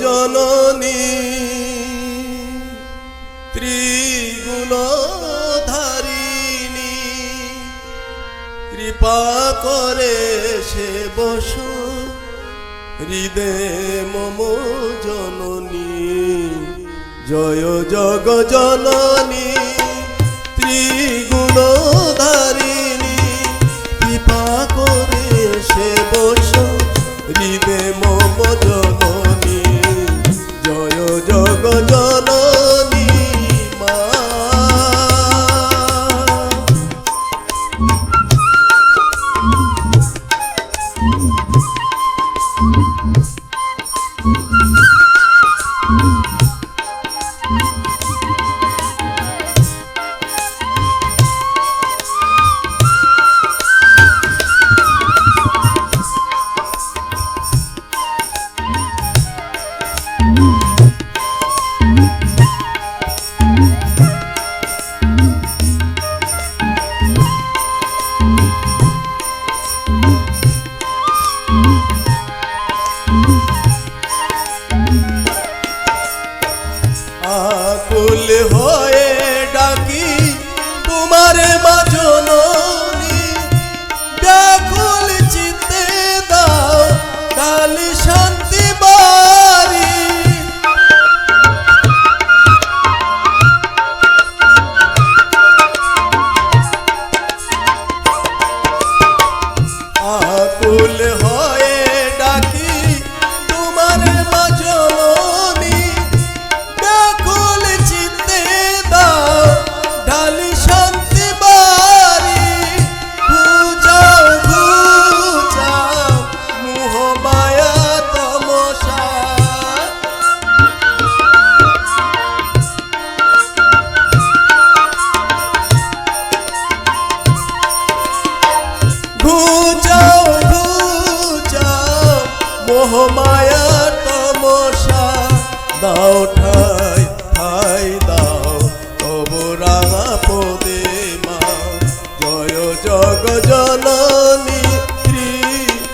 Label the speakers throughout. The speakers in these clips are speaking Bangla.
Speaker 1: জননী। ত্রিগুণধারিণী কৃপা করে সে বস হৃদে মম জননী। জয় জগ জননী ত্রিগুণধারিণী। তোমার মাজননী মায়া তমসা দাও ঠাই ঠাই দাও, তব রাঙা পদে মা। জয় জগ জননী ত্রিগুণধারিণী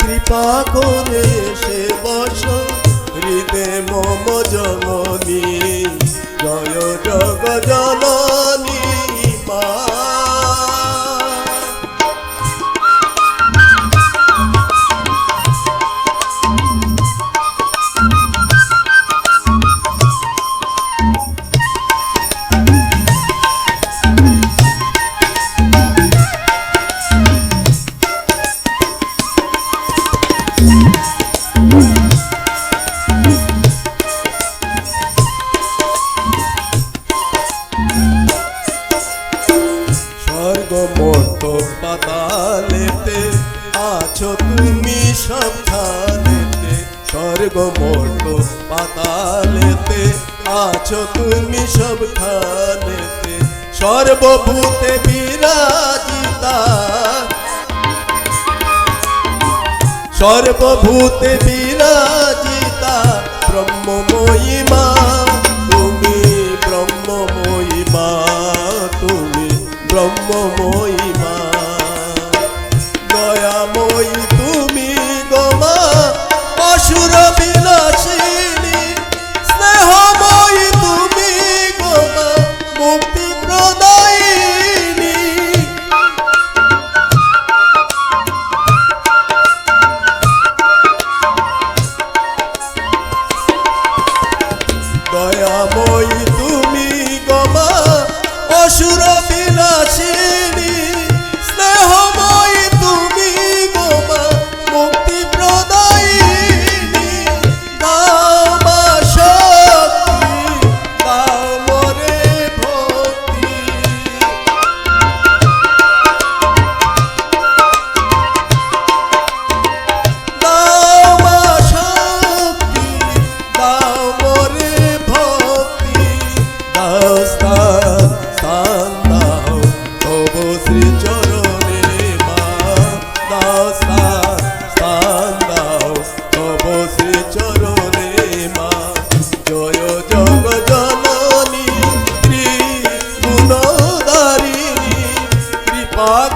Speaker 1: কৃপা করে সে বস, হৃদে মম জননী। জয় জগ জননী। স্বর্গ মর্ত পাতালেতে আছো তুমি সবখানেতে। স্বর্গ পাতালেতে আছো তুমি সবখানেতে। সর্বভূতে বিরাজিতা সর্বভূতে বিরাজিতা ব্রহ্মময়ী মা। 주로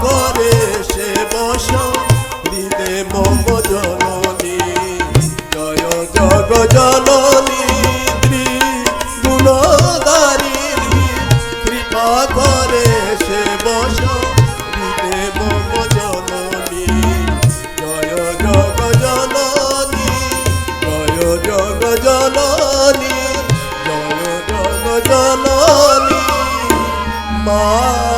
Speaker 1: করে সে বস হৃদে মম জননী, জয় জগ জননী গুণদারিণী কৃপা করে সে বস দেব জননী, জয় জগ জননী, জয় জগ জননী, জয় জগ জননী, মা